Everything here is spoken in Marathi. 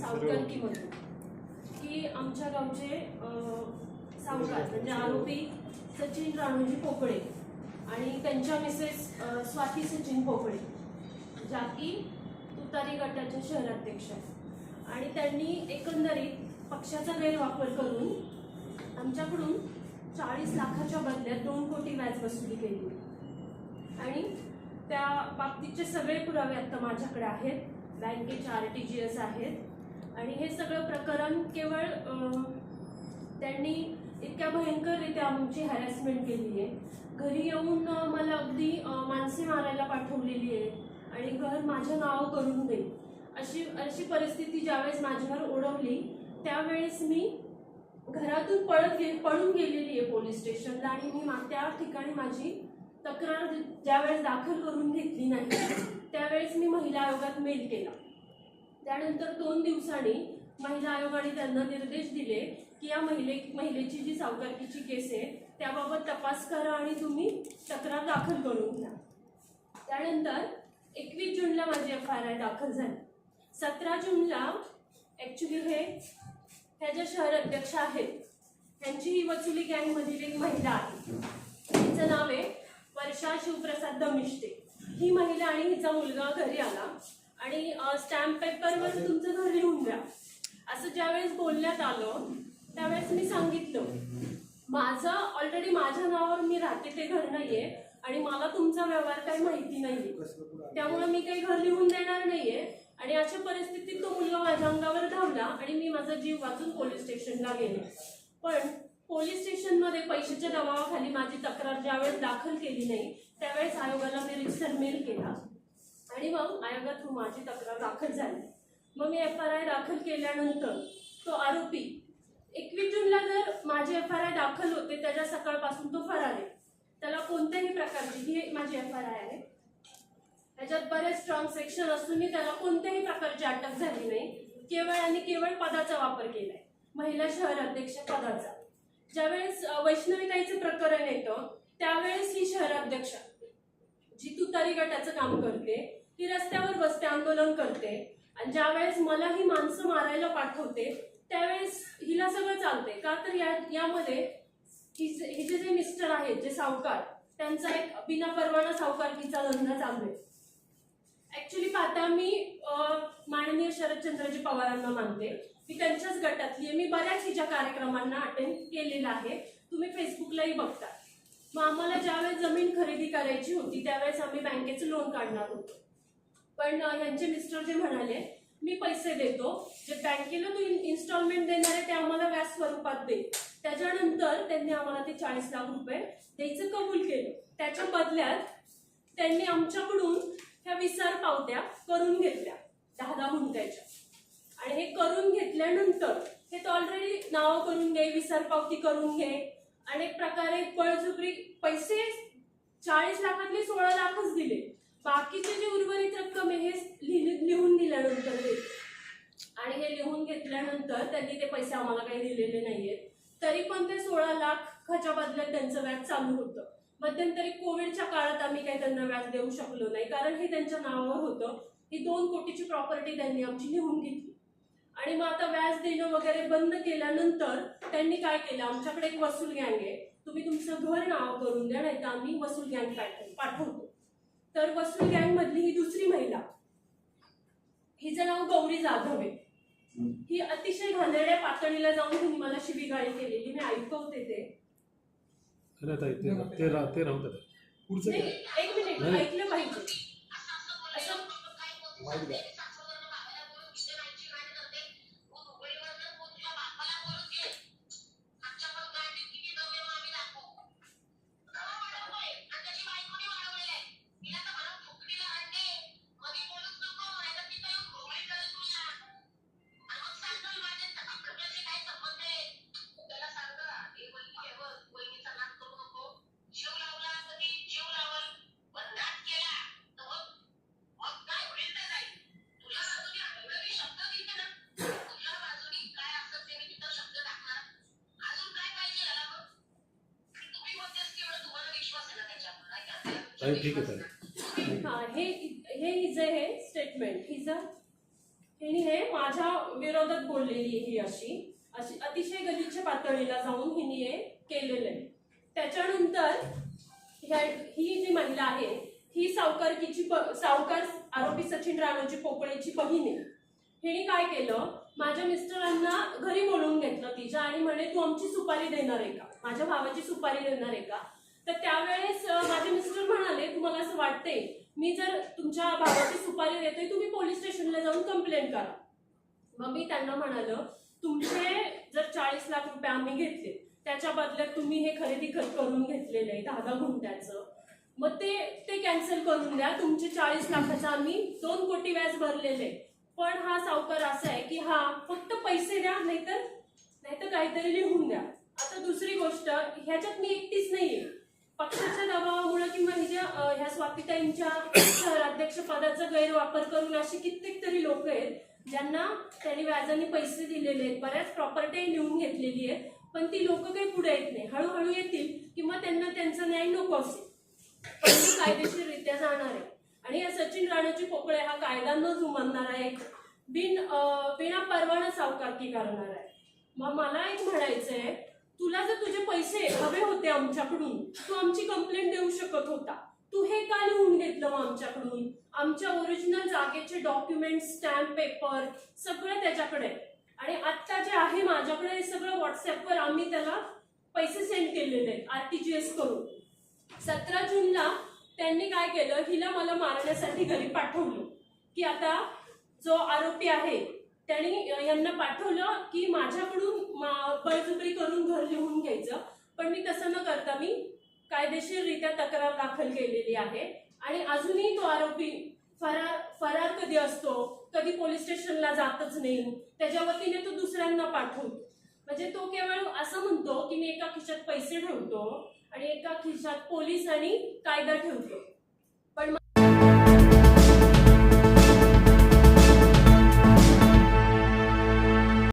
सावकारकीमधून की आमच्या गावचे सावकार म्हणजे आरोपी सचिन राणोजी पोकळे आणि त्यांच्या मिसेस स्वाती सचिन पोकळे ज्या की तुतारी गटाच्या शहराध्यक्ष आहेत. आणि त्यांनी एकंदरीत पक्षाचा गैरवापर करून आमच्याकडून चाळीस लाखाच्या बदल्यात दोन कोटी व्याज वसुली केली. आणि त्या बाबतीचे सगळे पुरावे आता माझ्याकडे आहेत. बँकेचे आर टी जी एस आहेत. आणि हे सगळं प्रकरण केवळ त्यांनी इतक्या भयंकररित्या आमची हॅरॅसमेंट केली आहे. घरी येऊन मला अगदी माणसे मारायला पाठवलेली आहे आणि घर माझं नाव करून दे अशी अशी परिस्थिती ज्यावेळेस माझ्यावर ओढवली त्यावेळेस मी घरातून पळत गे पळून गेलेली आहे पोलीस स्टेशनला. आणि मी मा- त्या ठिकाणी माझी तक्रार ज्यावेळेस दाखल करून घेतली नाही त्यावेळेस मी महिला आयोगात मेल केला. त्यानंतर दोन दिवसांनी महिला आयोगाने त्यांना निर्देश दिले की या महिले महिलेची जी सावकारकीची केस आहे त्याबाबत तपास करा आणि तुम्ही तक्रार दाखल करून घ्या. त्यानंतर एकवीस जूनला माझी एफ आय आर दाखल झाली. सतरा जूनला ॲक्च्युली हे ह्या ज्या शहर अध्यक्ष आहेत त्यांची ही वसुली गँगमधील एक महिला आहे. तिचं नाव आहे वर्षा शिवप्रसाद दमिष्टे. ही महिला आणि हिचा मुलगा घरी आला. आणि स्टॅम्प पेपरवर तुमचं घर लिहून द्या. असं ज्यावेळेस बोलण्यात आलं त्यावेळेस मी सांगितलं माझं ऑलरेडी माझ्या नावावर मी राहते ते घर नाहीये आणि मला तुमचा व्यवहार काही माहिती नाहीये. त्यामुळे मी काही घर लिहून देणार नाहीये. आणि अशा परिस्थितीत तो मुलगा माझ्या अंगावर धावला आणि मी माझा जीव वाचून पोलीस स्टेशनला गेले. पण पोलीस स्टेशनमध्ये पैशाच्या दबावाखाली माझी तक्रार ज्यावेळेस दाखल केली नाही त्यावेळेस आयोगाला मी रिक्सर मेल केला. आणि मग आयोगात माझी तक्रार दाखल झाली. मग मी एफ आर आय दाखल केल्यानंतर तो आरोपी एकवीस जूनला जर माझी एफ आर आय दाखल होते त्याच्या सकाळपासून तो फरार आहे. त्याला कोणत्याही प्रकारची ही माझी एफ आर आय आहे. त्याच्यात बरेच स्ट्रॉंग सेक्शन असूनही त्याला कोणत्याही प्रकारची अटक झाली नाही. केवळ आणि केवळ पदाचा वापर केलाय. महिला शहर अध्यक्ष पदाचा. ज्यावेळेस अ, वैष्णवीताईचं प्रकरण येतं त्यावेळेस ही शहराध्यक्ष जी तुतारी गटाचं काम करते ती रस्त्यावर बसते आंदोलन करते आणि ज्यावेळेस मला ही माणसं मारायला पाठवते त्यावेळेस हिला सगळं चालते का तर या यामध्ये हिचे जे मिस्टर आहेत जे सावकार त्यांचा एक बिना परवाना सावकारकीचा धंदा चालू आहे ऍक्च्युली पाहता मी माननीय शरदचंद्रजी पवारांना मानते. मी त्यांच्याच गटातली आहे. मी बऱ्याच हिच्या कार्यक्रमांना अटेंड केलेला आहे. तुम्ही फेसबुकलाही बघता. मग आम्हाला ज्यावेळेस जमीन खरेदी करायची होती त्यावेळेस आम्ही बँकेचं लोन काढणार होतो. पण यांचे मिस्टर जे म्हणाले मी पैसे देतो. जे बँकेला तू इन्स्टॉलमेंट देणार आहे ते आम्हाला व्याज स्वरूपात दे. त्याच्यानंतर त्यांनी आम्हाला ते चाळीस लाख रुपये द्यायचं कबूल केलं. त्याच्या बदल्यात त्यांनी आमच्याकडून ह्या विसार पावत्या करून घेतल्या. दहा दहा गुंठ्याच्या. आणि हे करून घेतल्यानंतर हे तर ऑलरेडी नावं करून घे विसरपावती करून घे. अनेक प्रकारे बळजुबरी पैसे चाळीस लाखातले सोळा लाखच दिले. बाकीचे जे उर्वरित रक्कम आहे हे लिहून दिल्यानंतर ते आणि हे लिहून घेतल्यानंतर त्यांनी ते पैसे आम्हाला काही दिलेले नाहीयेत. तरी पण ते सोळा लाखाच्या बदल्यात त्यांचं व्याज चालू होतं. मध्यंतरी कोविडच्या काळात आम्ही काही त्यांना व्याज देऊ शकलो नाही. कारण हे त्यांच्या नावावर होतं. ही दोन कोटीची प्रॉपर्टी त्यांनी आमची लिहून घेतली. व्याज देणं वगैरे बंद केल्यानंतर त्यांनी काय केलं? आमच्याकडे एक वसूल गँग आहे. तुम्ही तुमचं घर नाव करून द्या नाही तर आम्ही वसूल गँग पाठव पाठवतो. तर वसूल गँग मधली ही दुसरी महिला हिचं नाव गौरी जाधव आहे. ही अतिशय घाणेरड्या पातळीला जाऊन तिने मला शिवीगाळी केलेली मी ऐकवते ते. पुढचं एक मिनिट. ऐकलं पाहिजे. असं ठीक आहे हा हे हे हिचं हे स्टेटमेंट हिज हिने हे माझ्या विरोधात बोललेली आहे ही अशी. अशी अतिशय गलिच्छ पातळीला जाऊन हिने हे केलेलं आहे. त्याच्यानंतर ही जी महिला आहे ही सावकारकीची सावकार आरोपी सचिन राणोजी पोकळेची बहीण आहे. हिने काय केलं? माझ्या मिस्टरांना घरी बोलवून घेतलं तिच्या आणि म्हणे तू आमची सुपारी देणार आहे का? माझ्या भावाची सुपारी देणार आहे का? तर त्यावेळेस माझे मिस्टर म्हणाले वाटते मी जर तुमच्या भावाची सुपारी देतोय तुम्ही पोलीस स्टेशनला जाऊन कंप्लेंट करा. मग मी त्यांना म्हणालं तुमचे जर चाळीस लाख रुपये आम्ही घेतले त्याच्या बदल्यात तुम्ही हे खरेदी खत करून घेतलेलं आहे दहा दहा गुंठ्याचं. मग ते ते कॅन्सल करून द्या. तुमचे चाळीस लाखाचं आम्ही दोन कोटी व्याज भरलेले आहे. पण हा सावकार असा आहे की हा फक्त पैसे द्या नाहीतर नाहीतर काहीतरी लिहून द्या. आता दुसरी गोष्ट ह्याच्यात मी एकटीच नाहीये पक्षाच्या दबावामुळे किंवा हिच्या अं, ह्या स्वापिताईंच्या शहराध्यक्ष पदाचा गैरवापर करून अशी कित्येक तरी लोक आहेत ज्यांना त्यांनी व्याजाने पैसे दिलेले आहेत. बऱ्याच प्रॉपर्टी लिहून घेतलेली आहे पण ती लोक काही पुढे येत नाही. हळूहळू येतील किंवा त्यांना त्यांचा न्याय नको असेल. पण ती कायदेशीररित्या जाणार आहे. आणि या सचिन राणाची पोकळे हा कायदा न जुमानणारा एक बिन बिना परवाना सावकारकी करणार आहे. मग मला एक म्हणायचं आहे तुला जर तुझे पैसे हवे होते आमच्याकडून तू आमची कंप्लेंट देऊ शकत होता. तू हे का लिहून घेतलं मग आमच्याकडून? आमच्या ओरिजिनल जागेचे डॉक्युमेंट स्टॅम्प पेपर सगळं त्याच्याकडे आणि आत्ता जे आहे माझ्याकडे हे सगळं व्हॉट्सअपवर आम्ही त्याला पैसे सेंड केलेले आहेत आरटीजीएस करून सतरा जूनला त्यांनी काय केलं हिला मला मारण्यासाठी घरी पाठवलं. की आता जो आरोपी आहे त्यांनी यांना पाठवलं की माझ्याकडून मा- बळजबरी करून घर लिहून घ्यायचं. पण मी तसं न करता मी कायदेशीररित्या तक्रार दाखल केलेली आहे. आणि अजूनही तो आरोपी फरार फरार कधी असतो कधी पोलीस स्टेशनला जातच नाही त्याच्या वतीने तो दुसऱ्यांना पाठवतो. म्हणजे तो केवळ असं म्हणतो की मी एका खिशात पैसे ठेवतो आणि एका खिशात पोलीस आणि कायदा ठेवतो.